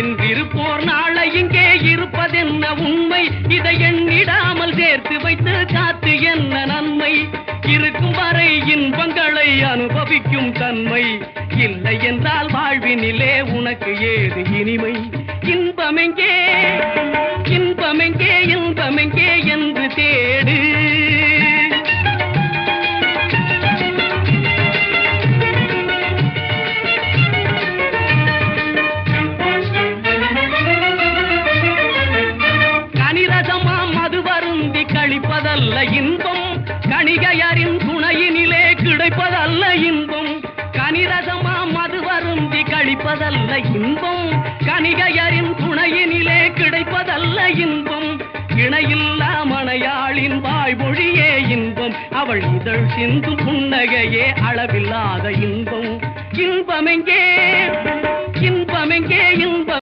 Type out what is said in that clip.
இன்றிருப்போர் நாளை இங்கே இருப்பதென்ன உண்மை? இதை எண்ணிடாமல் சேர்த்து வைத்து காத்து என்ன நன்மை? இருக்கும் வரை இன்பங்களை அனுபவிக்கும் தன்மை. இல்லை என்றால் வாழ்வினிலே உனக்கு ஏது இனிமை? இன்பமெங்கே இன்பமெங்கே இன்பமெங்கே என்று தேடு. அது வருந்தி கழிப்பதல்ல இன்பம். கணிகையரின் துணையினிலே கிடைப்பதல்ல இன்பம். கனிரசமா மது வருந்தி கழிப்பதல்ல இன்பம். கணிகையரின் துணையினிலே கிடைப்பதல்ல இன்பம். இணையில்லா மனையாளின் வாய்மொழியே இன்பம். அவள் இதழ் சிந்து புன்னகையே அளவில்லாத இன்பம். இன்பமெங்கே